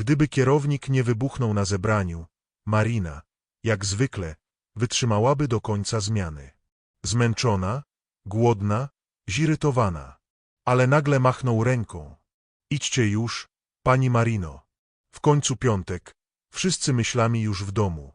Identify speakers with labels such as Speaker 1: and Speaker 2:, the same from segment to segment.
Speaker 1: Gdyby kierownik nie wybuchnął na zebraniu, Marina, jak zwykle, wytrzymałaby do końca zmiany. Zmęczona, głodna, zirytowana. Ale nagle machnął ręką. Idźcie już, pani Marino. W końcu piątek, wszyscy myślami już w domu.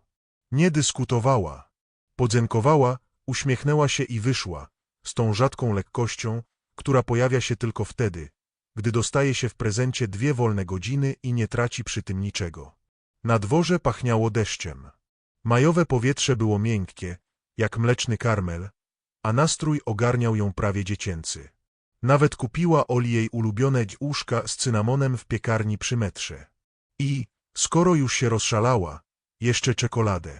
Speaker 1: Nie dyskutowała. Podziękowała, uśmiechnęła się i wyszła, z tą rzadką lekkością, która pojawia się tylko wtedy, gdy dostaje się w prezencie dwie wolne godziny i nie traci przy tym niczego. Na dworze pachniało deszczem. Majowe powietrze było miękkie, jak mleczny karmel, a nastrój ogarniał ją prawie dziecięcy. Nawet kupiła Oli jej ulubione łóżka z cynamonem w piekarni przy metrze. I, skoro już się rozszalała, jeszcze czekoladę.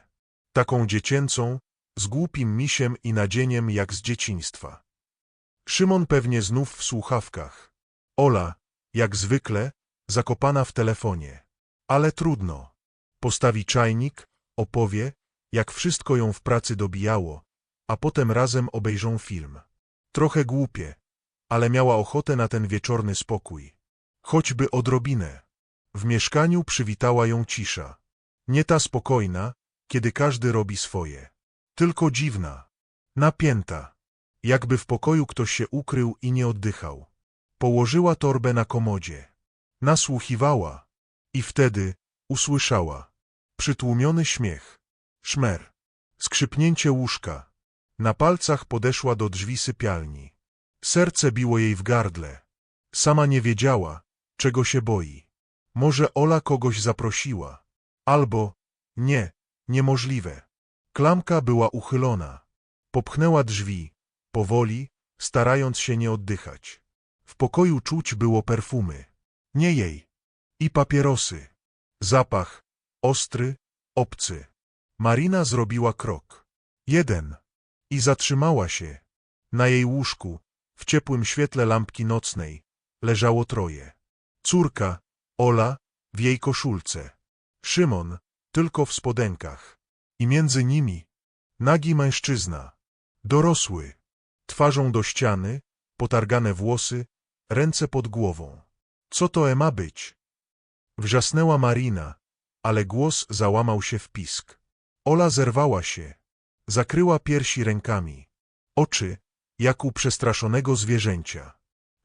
Speaker 1: Taką dziecięcą, z głupim misiem i nadzieniem jak z dzieciństwa. Szymon pewnie znów w słuchawkach. Ola, jak zwykle, zakopana w telefonie. Ale trudno. Postawi czajnik, opowie, jak wszystko ją w pracy dobijało, a potem razem obejrzą film. Trochę głupie, ale miała ochotę na ten wieczorny spokój. Choćby odrobinę. W mieszkaniu przywitała ją cisza. Nie ta spokojna, kiedy każdy robi swoje. Tylko dziwna. Napięta. Jakby w pokoju ktoś się ukrył i nie oddychał. Położyła torbę na komodzie. Nasłuchiwała. I wtedy usłyszała. Przytłumiony śmiech. Szmer. Skrzypnięcie łóżka. Na palcach podeszła do drzwi sypialni. Serce biło jej w gardle. Sama nie wiedziała, czego się boi. Może Ola kogoś zaprosiła. Albo, nie, niemożliwe. Klamka była uchylona. Popchnęła drzwi, powoli, starając się nie oddychać. W pokoju czuć było perfumy. Nie jej. I papierosy. Zapach, ostry, obcy. Marina zrobiła krok. Jeden. I zatrzymała się. Na jej łóżku, w ciepłym świetle lampki nocnej, leżało troje. Córka, Ola, w jej koszulce. Szymon, tylko w spodenkach. I między nimi nagi mężczyzna. Dorosły. Twarzą do ściany, potargane włosy, ręce pod głową. Co to e ma być? Wrzasnęła Marina, ale głos załamał się w pisk. Ola zerwała się. Zakryła piersi rękami. Oczy, jak u przestraszonego zwierzęcia.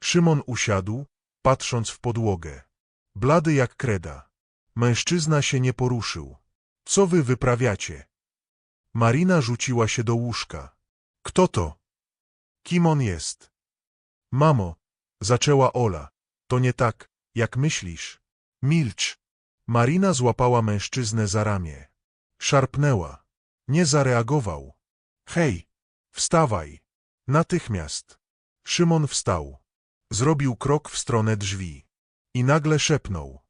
Speaker 1: Szymon usiadł, patrząc w podłogę. Blady jak kreda. Mężczyzna się nie poruszył. Co wy wyprawiacie? Marina rzuciła się do łóżka. Kto to? Kim on jest? Mamo, zaczęła Ola. To nie tak, jak myślisz. Milcz. Marina złapała mężczyznę za ramię. Szarpnęła. Nie zareagował. Hej, wstawaj. Natychmiast. Szymon wstał. Zrobił krok w stronę drzwi. I nagle szepnął.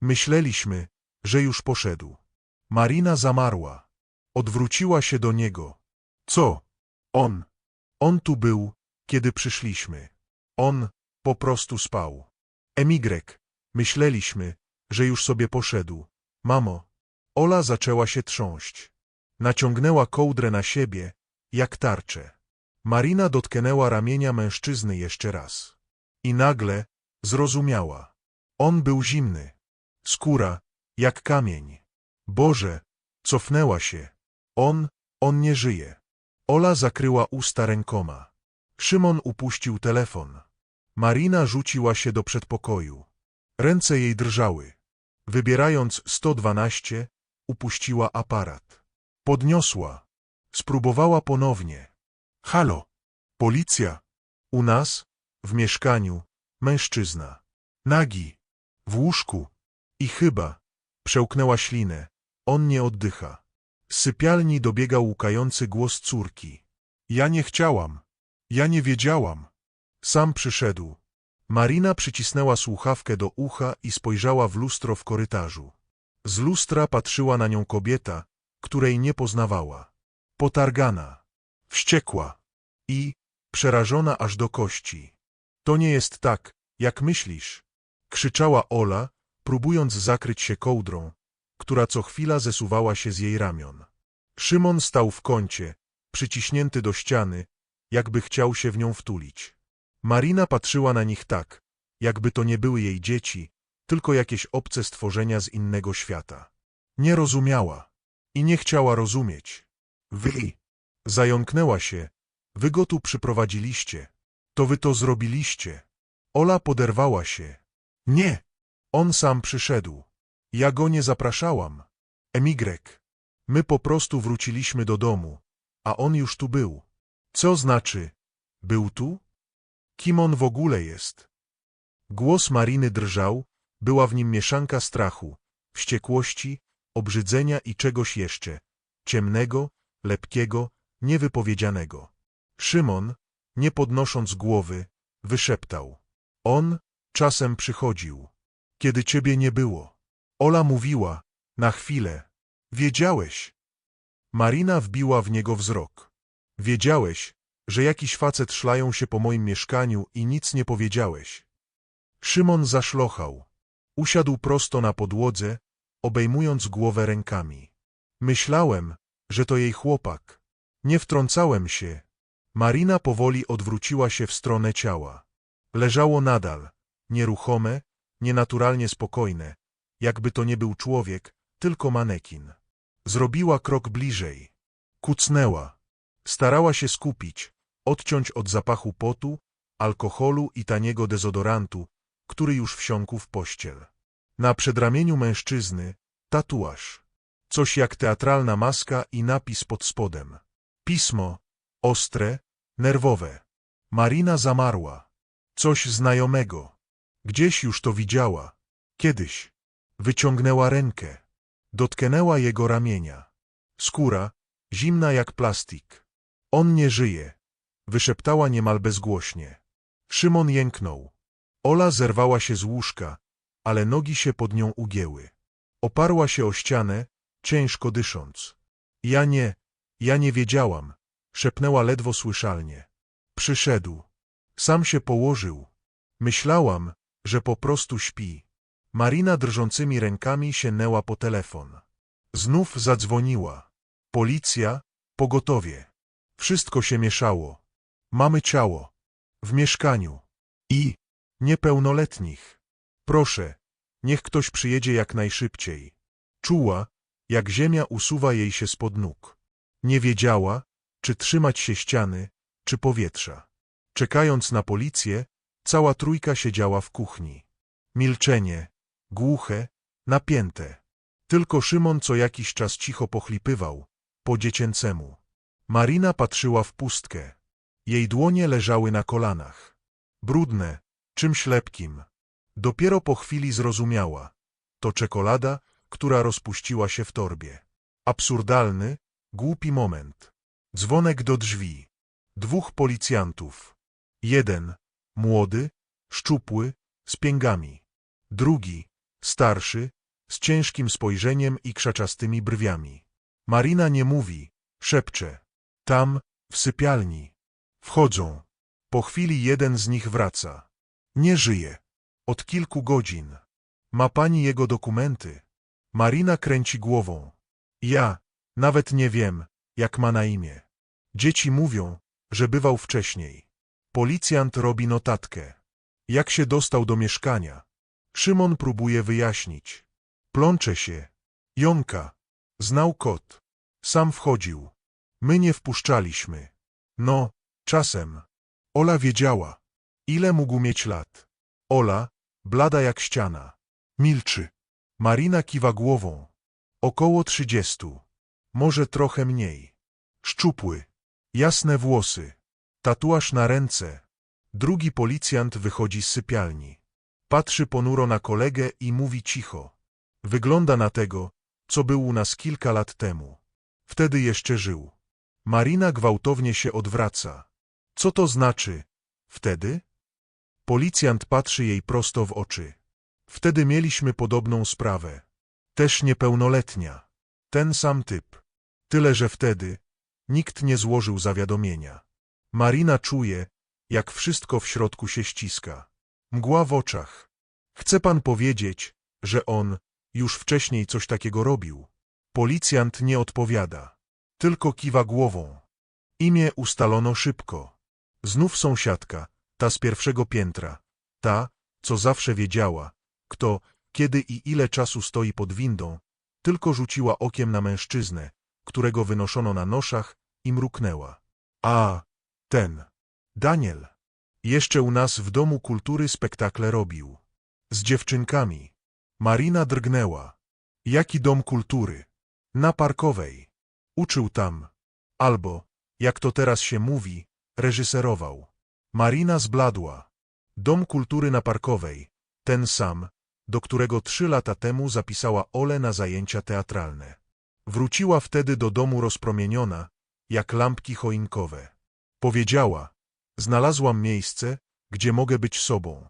Speaker 1: Myśleliśmy, że już poszedł. Marina zamarła. Odwróciła się do niego. Co? On. On tu był, kiedy przyszliśmy. On po prostu spał. Emigrek. Myśleliśmy, że już sobie poszedł. Mamo. Ola zaczęła się trząść. Naciągnęła kołdrę na siebie, jak tarczę. Marina dotknęła ramienia mężczyzny jeszcze raz. I nagle zrozumiała. On był zimny. Skóra, jak kamień. Boże, cofnęła się. On, on nie żyje. Ola zakryła usta rękoma. Szymon upuścił telefon. Marina rzuciła się do przedpokoju. Ręce jej drżały. Wybierając 112, upuściła aparat. Podniosła. Spróbowała ponownie. Halo. Policja. U nas, w mieszkaniu, mężczyzna. Nagi. W łóżku. I chyba. Przełknęła ślinę. On nie oddycha. Z sypialni dobiegał łukający głos córki. Ja nie chciałam. Ja nie wiedziałam. Sam przyszedł. Marina przycisnęła słuchawkę do ucha i spojrzała w lustro w korytarzu. Z lustra patrzyła na nią kobieta, której nie poznawała. Potargana, wściekła i przerażona aż do kości. To nie jest tak, jak myślisz, krzyczała Ola, próbując zakryć się kołdrą, która co chwila zesuwała się z jej ramion. Szymon stał w kącie, przyciśnięty do ściany, jakby chciał się w nią wtulić. Marina patrzyła na nich tak, jakby to nie były jej dzieci, tylko jakieś obce stworzenia z innego świata. Nie rozumiała i nie chciała rozumieć. Wy zająknęła się. Wy go tu przyprowadziliście. To wy to zrobiliście. Ola poderwała się. Nie. On sam przyszedł. Ja go nie zapraszałam. Emigrek. My po prostu wróciliśmy do domu, a on już tu był. Co znaczy, był tu? Kim on w ogóle jest? Głos Mariny drżał, była w nim mieszanka strachu, wściekłości, obrzydzenia i czegoś jeszcze, ciemnego, lepkiego, niewypowiedzianego. Szymon, nie podnosząc głowy, wyszeptał. On czasem przychodził, kiedy ciebie nie było. Ola mówiła, na chwilę. Wiedziałeś. Marina wbiła w niego wzrok. Wiedziałeś, że jakiś facet szlają się po moim mieszkaniu i nic nie powiedziałeś. Szymon zaszlochał. Usiadł prosto na podłodze, obejmując głowę rękami. Myślałem, że to jej chłopak. Nie wtrącałem się. Marina powoli odwróciła się w stronę ciała. Leżało nadal, nieruchome, nienaturalnie spokojne, jakby to nie był człowiek, tylko manekin. Zrobiła krok bliżej. Kucnęła. Starała się skupić, odciąć od zapachu potu, alkoholu i taniego dezodorantu, który już wsiąkł w pościel. Na przedramieniu mężczyzny tatuaż. Coś jak teatralna maska i napis pod spodem. Pismo, ostre, nerwowe. Marina zamarła. Coś znajomego. Gdzieś już to widziała. Kiedyś. Wyciągnęła rękę. Dotknęła jego ramienia. Skóra, zimna jak plastik. On nie żyje. Wyszeptała niemal bezgłośnie. Szymon jęknął. Ola zerwała się z łóżka, ale nogi się pod nią ugięły. Oparła się o ścianę, ciężko dysząc. Ja nie, ja nie wiedziałam, szepnęła ledwo słyszalnie. Przyszedł. Sam się położył. Myślałam, że po prostu śpi. Marina drżącymi rękami sięgnęła po telefon. Znów zadzwoniła. Policja, pogotowie. Wszystko się mieszało. Mamy ciało. W mieszkaniu. I niepełnoletnich. Proszę, niech ktoś przyjedzie jak najszybciej. Czuła, jak ziemia usuwa jej się spod nóg. Nie wiedziała, czy trzymać się ściany, czy powietrza. Czekając na policję, cała trójka siedziała w kuchni. Milczenie, głuche, napięte. Tylko Szymon co jakiś czas cicho pochlipywał, po dziecięcemu. Marina patrzyła w pustkę. Jej dłonie leżały na kolanach. Brudne, czymś lepkim. Dopiero po chwili zrozumiała. To czekolada, która rozpuściła się w torbie. Absurdalny, głupi moment. Dzwonek do drzwi. Dwóch policjantów. Jeden, młody, szczupły, z pięgami. Drugi, starszy, z ciężkim spojrzeniem i krzaczastymi brwiami. Marina nie mówi, szepcze. Tam, w sypialni. Wchodzą. Po chwili jeden z nich wraca. Nie żyje. Od kilku godzin. Ma pani jego dokumenty? Marina kręci głową. Ja, nawet nie wiem, jak ma na imię. Dzieci mówią, że bywał wcześniej. Policjant robi notatkę. Jak się dostał do mieszkania? Szymon próbuje wyjaśnić. Plącze się. Jonka. Znał kot. Sam wchodził. My nie wpuszczaliśmy. No, czasem. Ola wiedziała. Ile mógł mieć lat? Ola, blada jak ściana. Milczy. Marina kiwa głową. Około trzydziestu. Może trochę mniej. Szczupły. Jasne włosy. Tatuaż na ręce. Drugi policjant wychodzi z sypialni. Patrzy ponuro na kolegę i mówi cicho. Wygląda na tego, co był u nas kilka lat temu. Wtedy jeszcze żył. Marina gwałtownie się odwraca. Co to znaczy? Wtedy? Policjant patrzy jej prosto w oczy. Wtedy mieliśmy podobną sprawę. Też niepełnoletnia. Ten sam typ. Tyle, że wtedy nikt nie złożył zawiadomienia. Marina czuje, jak wszystko w środku się ściska. Mgła w oczach. Chce pan powiedzieć, że on już wcześniej coś takiego robił? Policjant nie odpowiada. Tylko kiwa głową. Imię ustalono szybko. Znów sąsiadka, ta z pierwszego piętra, ta, co zawsze wiedziała, kto kiedy i ile czasu stoi pod windą, tylko rzuciła okiem na mężczyznę, którego wynoszono na noszach i mruknęła. A, ten. Daniel. Jeszcze u nas w Domu Kultury spektakle robił. Z dziewczynkami. Marina drgnęła. Jaki Dom Kultury? Na Parkowej. Uczył tam. Albo, jak to teraz się mówi, reżyserował. Marina zbladła. Dom Kultury na Parkowej. Ten sam, do którego trzy lata temu zapisała Ole na zajęcia teatralne. Wróciła wtedy do domu rozpromieniona, jak lampki choinkowe. Powiedziała, znalazłam miejsce, gdzie mogę być sobą.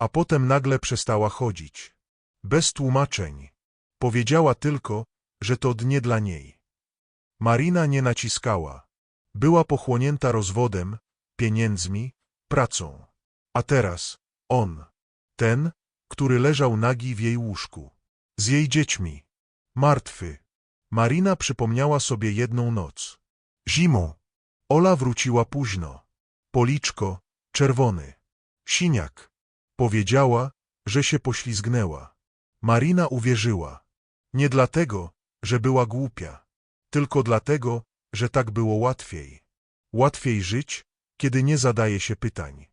Speaker 1: A potem nagle przestała chodzić. Bez tłumaczeń. Powiedziała tylko, że to nie dla niej. Marina nie naciskała. Była pochłonięta rozwodem, pieniędzmi, pracą. A teraz on, ten, który leżał nagi w jej łóżku. Z jej dziećmi. Martwy. Marina przypomniała sobie jedną noc. Zimą. Ola wróciła późno. Policzko, czerwony. Siniak. Powiedziała, że się poślizgnęła. Marina uwierzyła. Nie dlatego, że była głupia. Tylko dlatego, że tak było łatwiej. Łatwiej żyć, kiedy nie zadaje się pytań.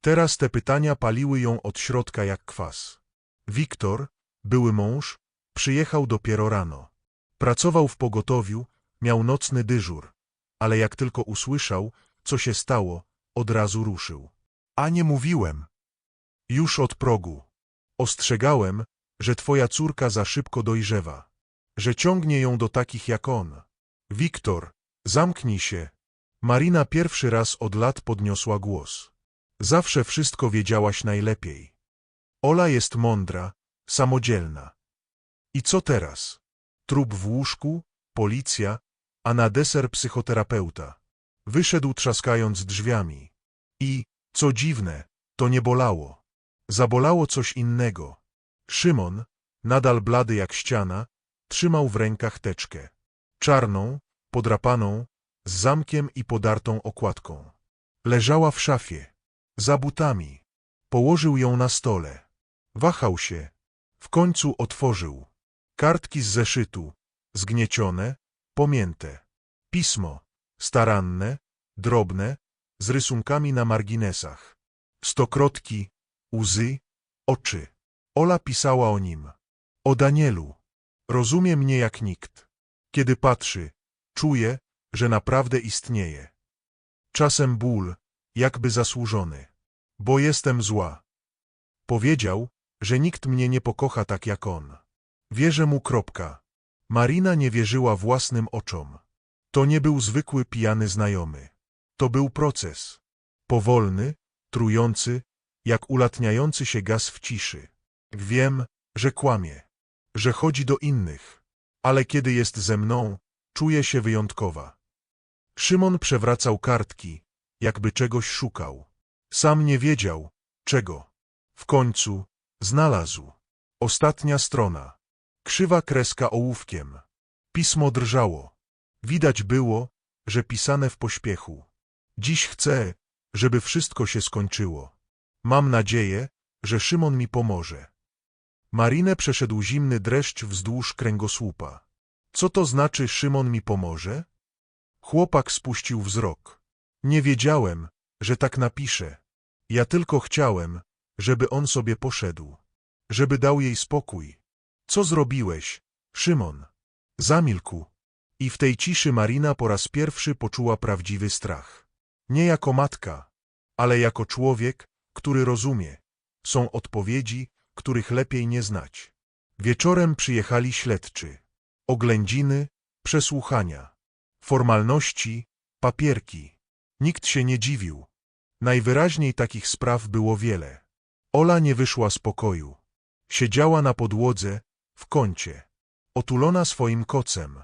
Speaker 1: Teraz te pytania paliły ją od środka jak kwas. Wiktor, były mąż, przyjechał dopiero rano. Pracował w pogotowiu, miał nocny dyżur, ale jak tylko usłyszał, co się stało, od razu ruszył. A nie mówiłem. Już od progu. Ostrzegałem, że twoja córka za szybko dojrzewa. Że ciągnie ją do takich jak on. Wiktor, zamknij się. Marina pierwszy raz od lat podniosła głos. Zawsze wszystko wiedziałaś najlepiej. Ola jest mądra, samodzielna. I co teraz? Trup w łóżku, policja, a na deser psychoterapeuta. Wyszedł trzaskając drzwiami. I, co dziwne, to nie bolało. Zabolało coś innego. Szymon, nadal blady jak ściana, trzymał w rękach teczkę. Czarną, podrapaną, z zamkiem i podartą okładką. Leżała w szafie. Za butami. Położył ją na stole. Wahał się. W końcu otworzył. Kartki z zeszytu. Zgniecione, pomięte. Pismo. Staranne, drobne, z rysunkami na marginesach. Stokrotki, łzy, oczy. Ola pisała o nim. O Danielu. Rozumie mnie jak nikt. Kiedy patrzy, czuje, że naprawdę istnieje. Czasem ból, jakby zasłużony. Bo jestem zła. Powiedział, że nikt mnie nie pokocha tak jak on. Wierzę mu kropka. Marina nie wierzyła własnym oczom. To nie był zwykły pijany znajomy. To był proces. Powolny, trujący, jak ulatniający się gaz w ciszy. Wiem, że kłamie, że chodzi do innych, ale kiedy jest ze mną, czuję się wyjątkowa. Szymon przewracał kartki, jakby czegoś szukał. Sam nie wiedział, czego. W końcu znalazł. Ostatnia strona. Krzywa kreska ołówkiem. Pismo drżało. Widać było, że pisane w pośpiechu. Dziś chcę, żeby wszystko się skończyło. Mam nadzieję, że Szymon mi pomoże. Marinę przeszedł zimny dreszcz wzdłuż kręgosłupa. Co to znaczy Szymon mi pomoże? Chłopak spuścił wzrok. Nie wiedziałem, że tak napisze. Ja tylko chciałem, żeby on sobie poszedł. Żeby dał jej spokój. Co zrobiłeś, Szymon? Zamilkł. I w tej ciszy Marina po raz pierwszy poczuła prawdziwy strach. Nie jako matka, ale jako człowiek, który rozumie. Są odpowiedzi, których lepiej nie znać. Wieczorem przyjechali śledczy. Oględziny, przesłuchania. Formalności, papierki. Nikt się nie dziwił. Najwyraźniej takich spraw było wiele. Ola nie wyszła z pokoju. Siedziała na podłodze, w kącie. Otulona swoim kocem.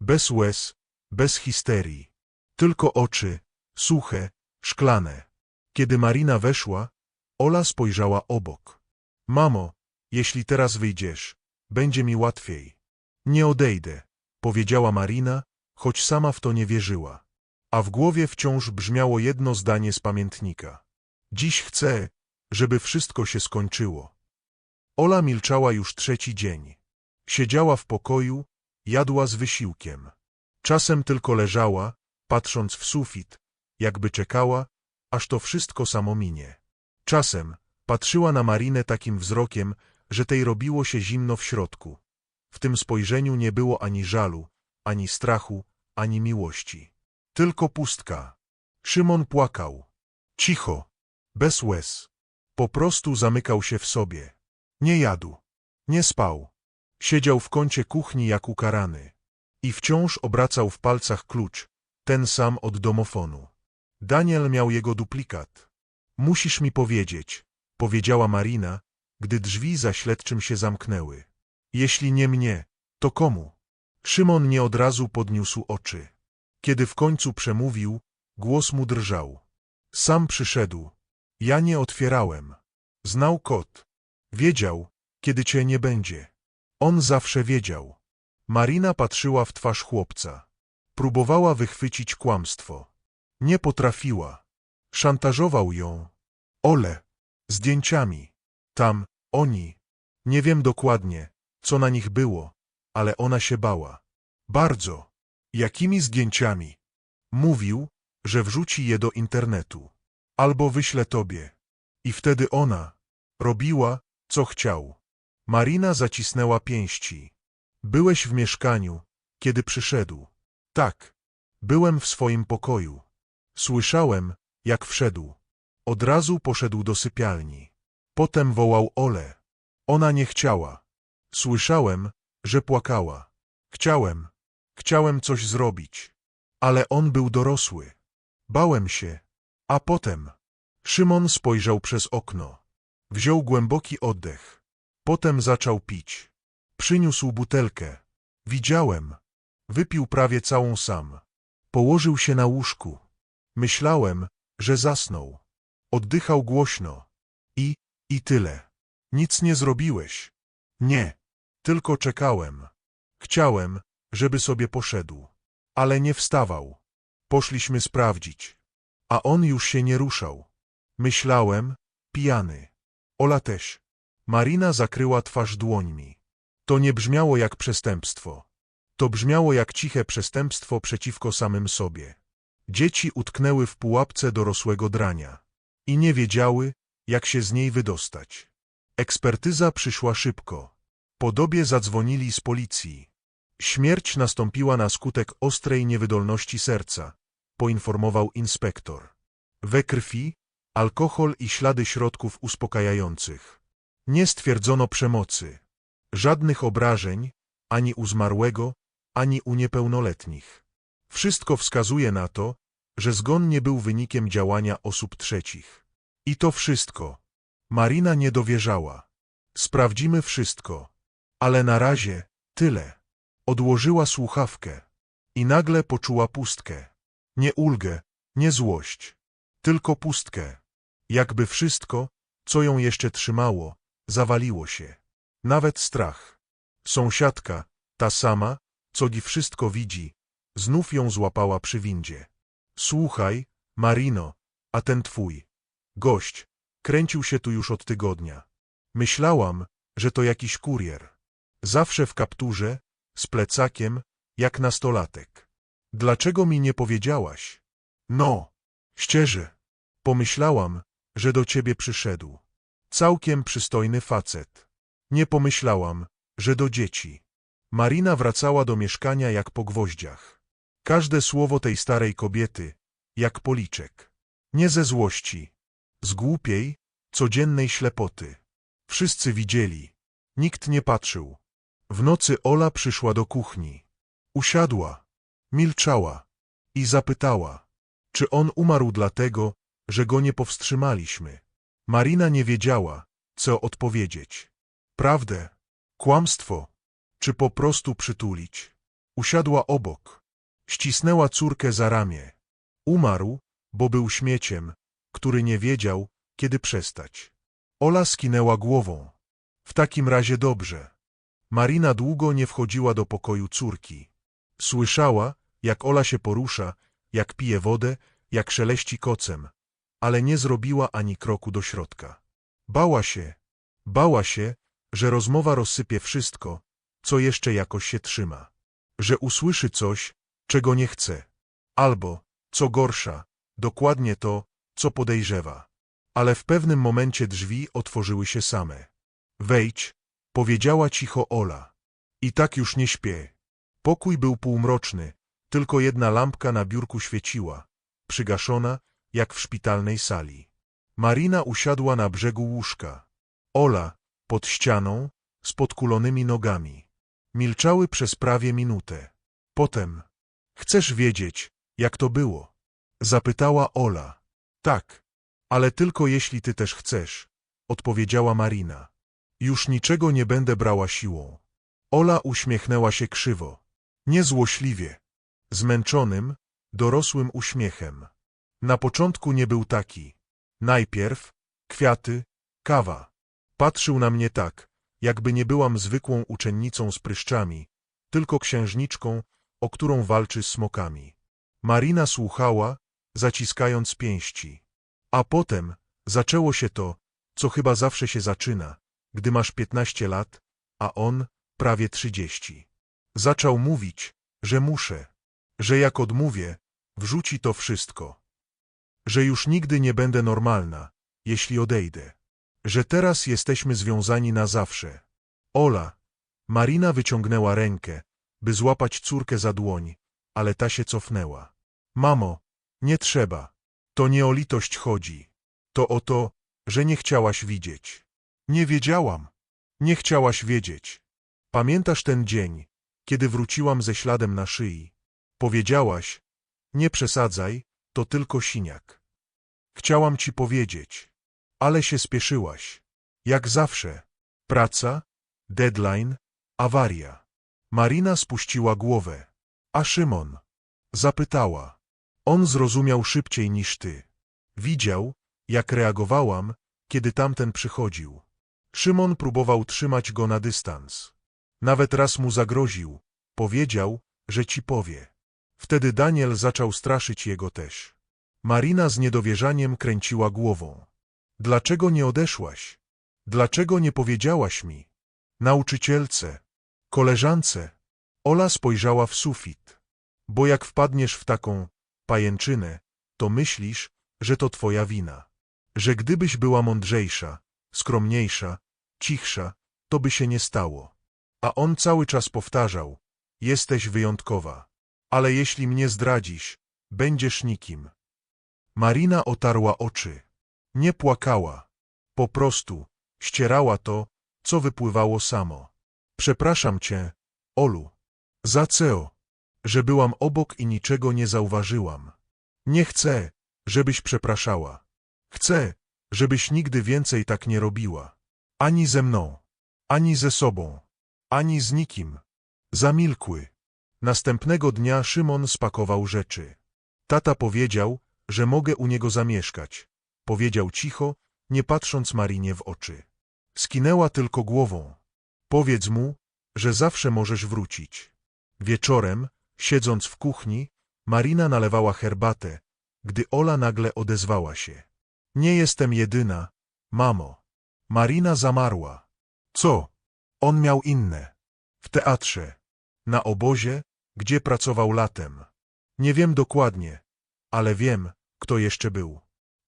Speaker 1: Bez łez, bez histerii. Tylko oczy, suche, szklane. Kiedy Marina weszła, Ola spojrzała obok. Mamo, jeśli teraz wyjdziesz, będzie mi łatwiej. Nie odejdę, powiedziała Marina, choć sama w to nie wierzyła. A w głowie wciąż brzmiało jedno zdanie z pamiętnika. Dziś chcę, żeby wszystko się skończyło. Ola milczała już trzeci dzień. Siedziała w pokoju, jadła z wysiłkiem. Czasem tylko leżała, patrząc w sufit, jakby czekała, aż to wszystko samo minie. Czasem patrzyła na Marinę takim wzrokiem, że tej robiło się zimno w środku. W tym spojrzeniu nie było ani żalu, ani strachu, ani miłości. Tylko pustka. Szymon płakał. Cicho, bez łez. Po prostu zamykał się w sobie. Nie jadł. Nie spał. Siedział w kącie kuchni jak ukarany. I wciąż obracał w palcach klucz, ten sam od domofonu. Daniel miał jego duplikat. Musisz mi powiedzieć, powiedziała Marina, gdy drzwi za śledczym się zamknęły. Jeśli nie mnie, to komu? Szymon nie od razu podniósł oczy. Kiedy w końcu przemówił, głos mu drżał. Sam przyszedł. Ja nie otwierałem. Znał kod. Wiedział, kiedy cię nie będzie. On zawsze wiedział. Marina patrzyła w twarz chłopca. Próbowała wychwycić kłamstwo. Nie potrafiła. Szantażował ją. Ole. Zdjęciami. Tam, oni. Nie wiem dokładnie, co na nich było, ale ona się bała. Bardzo. Jakimi zdjęciami? Mówił, że wrzuci je do internetu. Albo wyśle tobie. I wtedy ona robiła, co chciał. Marina zacisnęła pięści. Byłeś w mieszkaniu, kiedy przyszedł. Tak. Byłem w swoim pokoju. Słyszałem, jak wszedł. Od razu poszedł do sypialni. Potem wołał Ole. Ona nie chciała. Słyszałem, że płakała. Chciałem. Chciałem coś zrobić. Ale on był dorosły. Bałem się. A potem... Szymon spojrzał przez okno. Wziął głęboki oddech. Potem zaczął pić. Przyniósł butelkę. Widziałem. Wypił prawie całą sam. Położył się na łóżku. Myślałem, że zasnął. Oddychał głośno. I, i tyle. Nic nie zrobiłeś. Nie. Tylko czekałem. Chciałem, żeby sobie poszedł. Ale nie wstawał. Poszliśmy sprawdzić. A on już się nie ruszał. Myślałem, pijany. Ola też. Marina zakryła twarz dłońmi. To nie brzmiało jak przestępstwo. To brzmiało jak ciche przestępstwo przeciwko samym sobie. Dzieci utknęły w pułapce dorosłego drania. I nie wiedziały, jak się z niej wydostać. Ekspertyza przyszła szybko. Po dobie zadzwonili z policji. Śmierć nastąpiła na skutek ostrej niewydolności serca, poinformował inspektor. We krwi alkohol i ślady środków uspokajających. Nie stwierdzono przemocy. Żadnych obrażeń, ani u zmarłego, ani u niepełnoletnich. Wszystko wskazuje na to, że zgon nie był wynikiem działania osób trzecich. I to wszystko. Marina nie dowierzała. Sprawdzimy wszystko. Ale na razie tyle. Odłożyła słuchawkę. I nagle poczuła pustkę. Nie ulgę, nie złość. Tylko pustkę. Jakby wszystko, co ją jeszcze trzymało, zawaliło się. Nawet strach. Sąsiadka, ta sama, co dziś wszystko widzi, znów ją złapała przy windzie. Słuchaj, Marino, a ten twój gość kręcił się tu już od tygodnia. Myślałam, że to jakiś kurier. Zawsze w kapturze, z plecakiem, jak nastolatek. Dlaczego mi nie powiedziałaś? No, szczerze. Pomyślałam, że do ciebie przyszedł. Całkiem przystojny facet. Nie pomyślałam, że do dzieci. Marina wracała do mieszkania jak po gwoździach. Każde słowo tej starej kobiety, jak policzek. Nie ze złości. Z głupiej, codziennej ślepoty. Wszyscy widzieli. Nikt nie patrzył. W nocy Ola przyszła do kuchni. Usiadła. Milczała. I zapytała, czy on umarł dlatego, że go nie powstrzymaliśmy. Marina nie wiedziała, co odpowiedzieć. Prawdę, kłamstwo, czy po prostu przytulić. Usiadła obok. Ścisnęła córkę za ramię. Umarł, bo był śmieciem, który nie wiedział, kiedy przestać. Ola skinęła głową. W takim razie dobrze. Marina długo nie wchodziła do pokoju córki. Słyszała, jak Ola się porusza, jak pije wodę, jak szeleści kocem, ale nie zrobiła ani kroku do środka. Bała się, bała się, że rozmowa rozsypie wszystko, co jeszcze jakoś się trzyma. Że usłyszy coś, czego nie chce. Albo, co gorsza, dokładnie to, co podejrzewa. Ale w pewnym momencie drzwi otworzyły się same. Wejdź, powiedziała cicho Ola. I tak już nie śpię. Pokój był półmroczny, tylko jedna lampka na biurku świeciła, przygaszona, jak w szpitalnej sali. Marina usiadła na brzegu łóżka. Ola, pod ścianą, z podkulonymi nogami. Milczały przez prawie minutę. Potem, chcesz wiedzieć, jak to było? Zapytała Ola. Tak, ale tylko jeśli ty też chcesz, odpowiedziała Marina. Już niczego nie będę brała siłą. Ola uśmiechnęła się krzywo. Niezłośliwie. Zmęczonym, dorosłym uśmiechem. Na początku nie był taki. Najpierw kwiaty, kawa. Patrzył na mnie tak, jakby nie byłam zwykłą uczennicą z pryszczami, tylko księżniczką, o którą walczy z smokami. Marina słuchała, zaciskając pięści. A potem zaczęło się to, co chyba zawsze się zaczyna, gdy masz piętnaście lat, a on prawie trzydzieści. Zaczął mówić, że muszę, że jak odmówię, wrzuci to wszystko. Że już nigdy nie będę normalna, jeśli odejdę. Że teraz jesteśmy związani na zawsze. Ola, Marina wyciągnęła rękę, by złapać córkę za dłoń, ale ta się cofnęła. Mamo, nie trzeba. To nie o litość chodzi. To o to, że nie chciałaś widzieć. Nie wiedziałam. Nie chciałaś wiedzieć. Pamiętasz ten dzień, kiedy wróciłam ze śladem na szyi? Powiedziałaś, nie przesadzaj, to tylko siniak. Chciałam ci powiedzieć, ale się spieszyłaś. Jak zawsze. Praca, deadline, awaria. Marina spuściła głowę. A Szymon? Zapytała. On zrozumiał szybciej niż ty. Widział, jak reagowałam, kiedy tamten przychodził. Szymon próbował trzymać go na dystans. Nawet raz mu zagroził. Powiedział, że ci powie. Wtedy Daniel zaczął straszyć jego też. Marina z niedowierzaniem kręciła głową. Dlaczego nie odeszłaś? Dlaczego nie powiedziałaś mi? Nauczycielce, koleżance. Ola spojrzała w sufit. Bo jak wpadniesz w taką pajęczynę, to myślisz, że to twoja wina. Że gdybyś była mądrzejsza, skromniejsza, cichsza, to by się nie stało. A on cały czas powtarzał, jesteś wyjątkowa. Ale jeśli mnie zdradzisz, będziesz nikim. Marina otarła oczy. Nie płakała. Po prostu ścierała to, co wypływało samo. Przepraszam cię, Olu. Za co? Że byłam obok i niczego nie zauważyłam. Nie chcę, żebyś przepraszała. Chcę, żebyś nigdy więcej tak nie robiła. Ani ze mną, ani ze sobą, ani z nikim. Zamilkły. Następnego dnia Szymon spakował rzeczy. Tata powiedział, że mogę u niego zamieszkać. Powiedział cicho, nie patrząc Marinie w oczy. Skinęła tylko głową. Powiedz mu, że zawsze możesz wrócić. Wieczorem, siedząc w kuchni, Marina nalewała herbatę, gdy Ola nagle odezwała się. Nie jestem jedyna, mamo. Marina zamarła. Co? On miał inne. W teatrze. Na obozie, gdzie pracował latem. Nie wiem dokładnie, ale wiem, kto jeszcze był.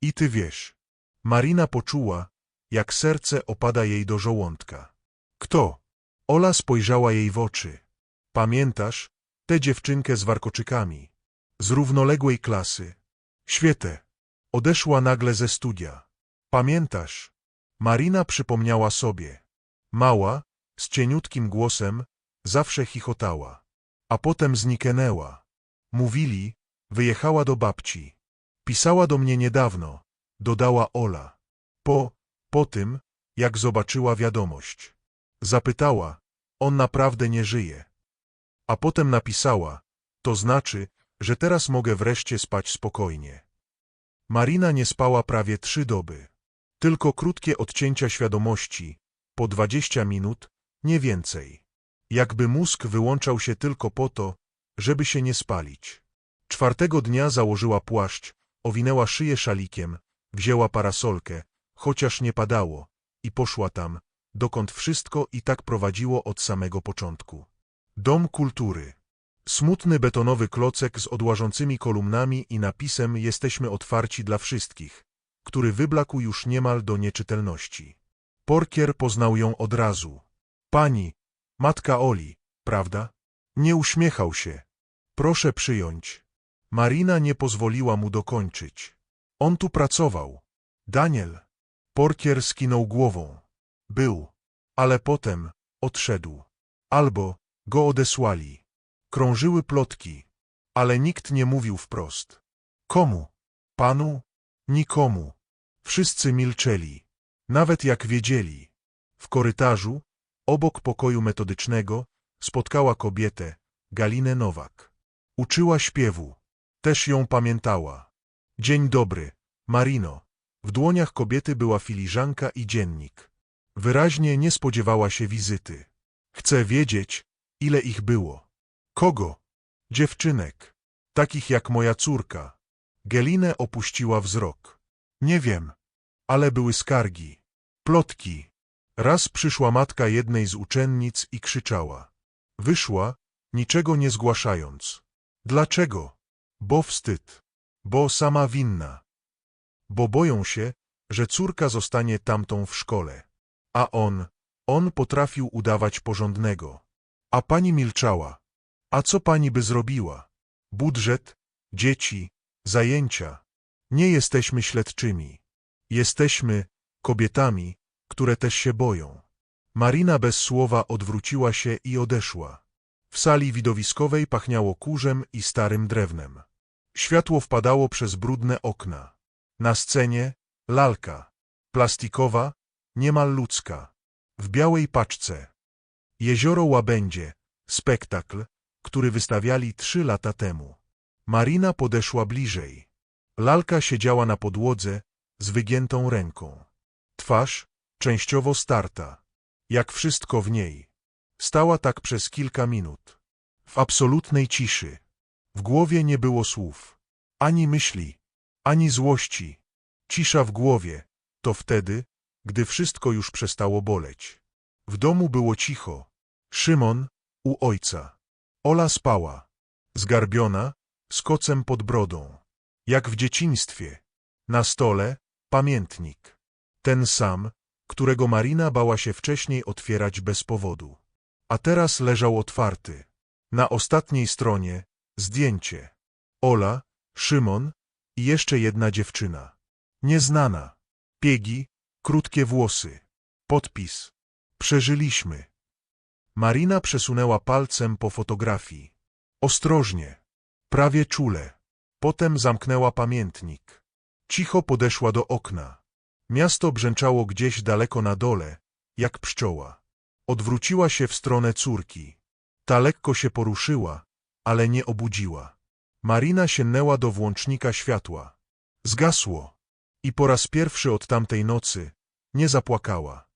Speaker 1: I ty wiesz. Marina poczuła, jak serce opada jej do żołądka. Kto? Ola spojrzała jej w oczy. Pamiętasz, tę dziewczynkę z warkoczykami? Z równoległej klasy. Świetę. Odeszła nagle ze studia. Pamiętasz? Marina przypomniała sobie. Mała, z cieniutkim głosem, zawsze chichotała. A potem zniknęła. Mówili, wyjechała do babci. Pisała do mnie niedawno, dodała Ola. Po, po tym, jak zobaczyła wiadomość. Zapytała, on naprawdę nie żyje. A potem napisała, to znaczy, że teraz mogę wreszcie spać spokojnie. Marina nie spała prawie trzy doby. Tylko krótkie odcięcia świadomości, po dwadzieścia minut, nie więcej. Jakby mózg wyłączał się tylko po to, żeby się nie spalić. Czwartego dnia założyła płaszcz, owinęła szyję szalikiem, wzięła parasolkę, chociaż nie padało, i poszła tam, dokąd wszystko i tak prowadziło od samego początku. Dom kultury. Smutny betonowy klocek z odłażącymi kolumnami i napisem Jesteśmy otwarci dla wszystkich, który wyblakł już niemal do nieczytelności. Porkier poznał ją od razu. Pani, matka Oli, prawda? Nie uśmiechał się. Proszę przyjąć. Marina nie pozwoliła mu dokończyć. On tu pracował. Daniel. Porkier skinął głową. Był. Ale potem odszedł. Albo go odesłali. Krążyły plotki, ale nikt nie mówił wprost. Komu? Panu? Nikomu. Wszyscy milczeli, nawet jak wiedzieli. W korytarzu, obok pokoju metodycznego, spotkała kobietę, Galinę Nowak. Uczyła śpiewu. Też ją pamiętała. Dzień dobry, Marino. W dłoniach kobiety była filiżanka i dziennik. Wyraźnie nie spodziewała się wizyty. Chcę wiedzieć, ile ich było. Kogo? Dziewczynek. Takich jak moja córka. Gelinę opuściła wzrok. Nie wiem, ale były skargi. Plotki. Raz przyszła matka jednej z uczennic i krzyczała. Wyszła, niczego nie zgłaszając. Dlaczego? Bo wstyd. Bo sama winna. Bo boją się, że córka zostanie tamtą w szkole. A on, on potrafił udawać porządnego. A pani milczała. A co pani by zrobiła? Budżet, dzieci, zajęcia. Nie jesteśmy śledczymi. Jesteśmy kobietami, które też się boją. Marina bez słowa odwróciła się i odeszła. W sali widowiskowej pachniało kurzem i starym drewnem. Światło wpadało przez brudne okna. Na scenie lalka, plastikowa, niemal ludzka, w białej paczce. Jezioro Łabędzie, spektakl, który wystawiali trzy lata temu. Marina podeszła bliżej. Lalka siedziała na podłodze z wygiętą ręką. Twarz częściowo starta, jak wszystko w niej. Stała tak przez kilka minut. W absolutnej ciszy. W głowie nie było słów. Ani myśli, ani złości. Cisza w głowie. To wtedy, gdy wszystko już przestało boleć. W domu było cicho. Szymon u ojca. Ola spała. Zgarbiona, z kocem pod brodą. Jak w dzieciństwie. Na stole pamiętnik. Ten sam, którego Marina bała się wcześniej otwierać bez powodu. A teraz leżał otwarty. Na ostatniej stronie zdjęcie. Ola, Szymon i jeszcze jedna dziewczyna. Nieznana. Piegi, krótkie włosy. Podpis. Przeżyliśmy. Marina przesunęła palcem po fotografii. Ostrożnie. Prawie czule. Potem zamknęła pamiętnik. Cicho podeszła do okna. Miasto brzęczało gdzieś daleko na dole, jak pszczoła. Odwróciła się w stronę córki. Ta lekko się poruszyła, ale nie obudziła. Marina sięgnęła do włącznika światła. Zgasło. I po raz pierwszy od tamtej nocy nie zapłakała.